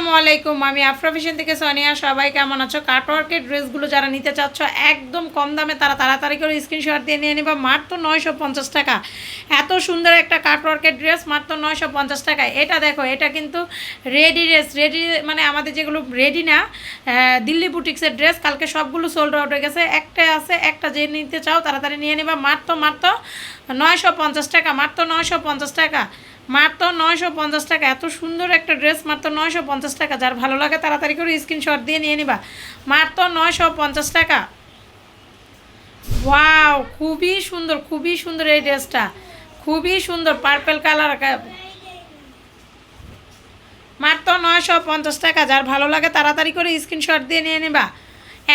আসসালামু আলাইকুম, আমি আফ্রাফিশন থেকে সোনিয়া। সবাই কেমন আছো? কাটওয়ার্কের ড্রেসগুলো যারা নিতে চাচ্ছ, একদম কম দামে তারা তাড়াতাড়ি করে স্ক্রিনশট দিয়ে নিয়ে নিবা। মাত্র নয়শো পঞ্চাশ টাকা। এত সুন্দর একটা কাটওয়ার্কের ড্রেস, মাত্র নয়শো পঞ্চাশ টাকা। এটা দেখো, এটা কিন্তু রেডি ড্রেস রেডি মানে আমাদের যেগুলো রেডি না দিল্লি বুটিক্সের ড্রেস কালকে সবগুলো সোল্ড আউট হয়ে গেছে। একটা আছে, একটা যে নিতে চাও, তাড়াতাড়ি নিয়ে নিবা। মাত্র মাত্র নয়শো পঞ্চাশ টাকা, মাত্র নয়শো পঞ্চাশ টাকা। মাত্র নয়শো পঞ্চাশ টাকা। এত সুন্দর একটা ড্রেস মাত্র নয়শো পঞ্চাশ টাকা, যার ভালো লাগে তাড়াতাড়ি করে স্ক্রিনশট দিয়ে নিয়ে নিবা। মাত্র নয়শো পঞ্চাশ টাকা। ওয়াও খুবই সুন্দর খুবই সুন্দর এই ড্রেসটা। খুবই সুন্দর পার্পেল কালার মাত্র নয়শো পঞ্চাশ টাকা, যার ভালো লাগে তাড়াতাড়ি করে স্ক্রিনশট দিয়ে নিয়ে নিবা।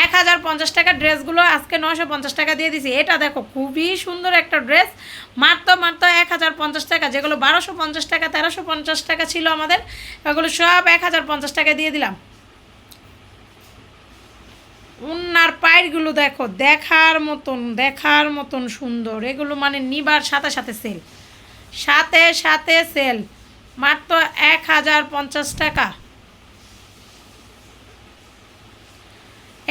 এক হাজার পঞ্চাশ টাকার ড্রেসগুলো আজকে নয়শো পঞ্চাশ টাকা দিয়ে দিছি। এটা দেখো, খুবই সুন্দর একটা ড্রেস। মাত্র মাত্র হাজার পঞ্চাশ টাকা, যেগুলো বারোশো পঞ্চাশ টাকা, তেরোশো পঞ্চাশ টাকা ছিল আমাদের, ওগুলো সব এক হাজার পঞ্চাশ টাকা দিয়ে দিলাম। উন্নার পায়েরগুলো দেখো, দেখার মতন দেখার মতন সুন্দর। এগুলো মানে নিবার সাথে সাথে সেল সাথে সাথে সেল মাত্র এক হাজার পঞ্চাশ টাকা।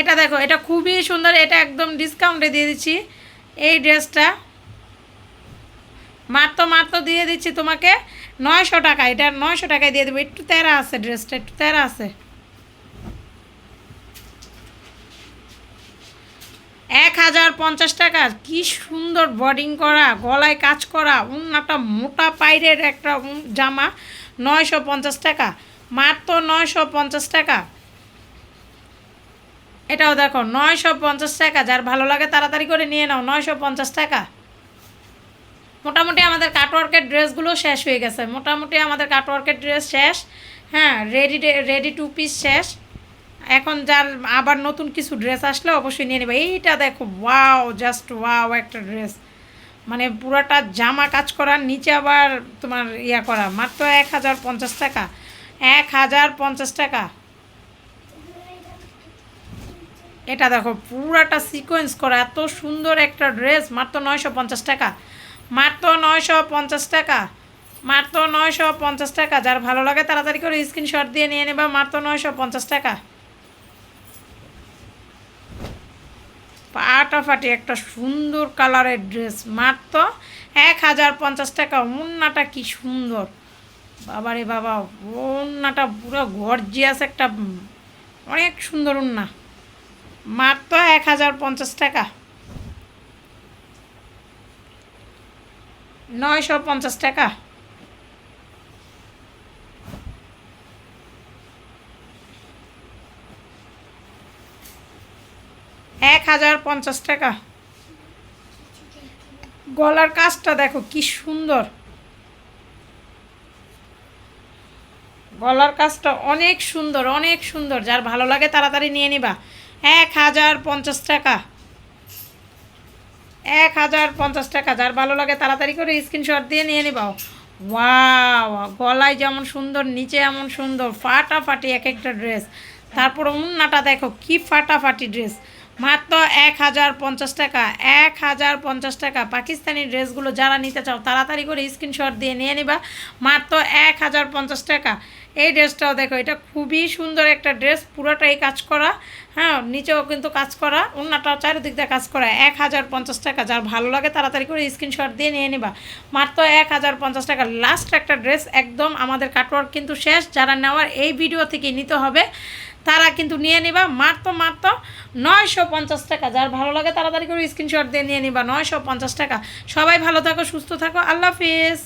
এটা দেখো, এটা খুবই সুন্দর, এটা একদম ডিসকাউন্টে দিয়ে দিচ্ছি। এই ড্রেসটা মাত্র মাত্র দিয়ে দিচ্ছি তোমাকে নয়শো টাকা। এটা নয়শো টাকায় দিয়ে দেবো। একটু তেরা আছে ড্রেসটা, একটু তেরা আছে। এক হাজার পঞ্চাশ টাকা। কি সুন্দর বডিং করা, গলায় কাজ করা একটা মোটা পাইরের একটা জামা, নয়শো পঞ্চাশ টাকা। মাত্র নয়শো পঞ্চাশ টাকা। এটাও দেখো, নয়শো পঞ্চাশ টাকা। যার ভালো লাগে তাড়াতাড়ি করে নিয়ে নাও, নয়শো পঞ্চাশ টাকা। মোটামুটি আমাদের কাটওয়ার্কের ড্রেসগুলো শেষ হয়ে গেছে। মোটামুটি আমাদের কাটওয়ার্কের ড্রেস শেষ হ্যাঁ রেডি রেডি টু পিস শেষ। এখন যার আবার নতুন কিছু ড্রেস আসলে অবশ্যই নিয়ে নেবে। এইটা দেখো ওয়াও জাস্ট ওয়াও একটা ড্রেস মানে পুরাটা জামা কাজ করার, নিচে আবার তোমার ইয়া করা, মাত্র এক হাজার পঞ্চাশ টাকা। এক হাজার পঞ্চাশ টাকা। এটা দেখো, পুরাটা সিকোয়েন্স করা, এত সুন্দর একটা ড্রেস মাত্র নয়শো পঞ্চাশ টাকা। মাত্র নয়শো পঞ্চাশ টাকা। মাত্র নয়শো পঞ্চাশ টাকা। যার ভালো লাগে তাড়াতাড়ি করে স্ক্রিনশট দিয়ে নিয়ে নেবা। মাত্র নয়শো পঞ্চাশ টাকা। ফাটাফাটি একটা সুন্দর কালারের ড্রেস। মাত্র এক হাজার পঞ্চাশ টাকা। উন্নাটা কি সুন্দর। বাবারে বাবা উন্নাটা পুরো গর্জিয়াস একটা অনেক সুন্দর উন্না মাত্র এক হাজার পঞ্চাশ টাকা। নয়শো পঞ্চাশ টাকা। এক হাজার পঞ্চাশ টাকা। গলার কাজটা দেখো কি সুন্দর। গলার কাজটা অনেক সুন্দর অনেক সুন্দর। যার ভালো লাগে তাড়াতাড়ি নিয়ে নিবা। এক হাজার পঞ্চাশ টাকা। এক হাজার পঞ্চাশ টাকা, যার ভালো লাগে তাড়াতাড়ি করে স্ক্রিনশট দিয়ে নিয়ে নিবাও। ওয়া গলায় যেমন সুন্দর, নিচে এমন সুন্দর, ফাটাফাটি এক একটা ড্রেস তারপর উন্নাটা দেখো, কি ফাটাফাটি ড্রেস মাত্র এক হাজার পঞ্চাশ টাকা, এক হাজার পঞ্চাশ টাকা। পাকিস্তানি ড্রেসগুলো যারা নিতে চাও, তাড়াতাড়ি করে স্ক্রিনশট দিয়ে নিয়ে নিবা। মাত্র এক হাজার পঞ্চাশ টাকা। এই ড্রেসটাও দেখো, এটা খুবই সুন্দর একটা ড্রেস, পুরোটাই কাজ করা। হ্যাঁ নিচেও কিন্তু কাজ করা অন্যটাও চারিদিক দিয়ে কাজ করা। এক হাজার পঞ্চাশ টাকা, যার ভালো লাগে তাড়াতাড়ি করে স্ক্রিনশট দিয়ে নিয়ে নিবা। মাত্র এক হাজার পঞ্চাশ টাকা। লাস্ট একটা ড্রেস, একদম আমাদের কাটওয়ার্ক কিন্তু শেষ। যারা নেওয়ার এই ভিডিও থেকে নিতে হবে তারা কিন্তু নিয়ে নিবা। মাত্র মাত্র নয়শো পঞ্চাশ টাকা। যার ভালো লাগে তাড়াতাড়ি করে স্ক্রিনশট দিয়ে নিয়ে নিবা। নয়শো পঞ্চাশ টাকা। সবাই ভালো থাকো, সুস্থ থাকো। আল্লাহ হাফিজ।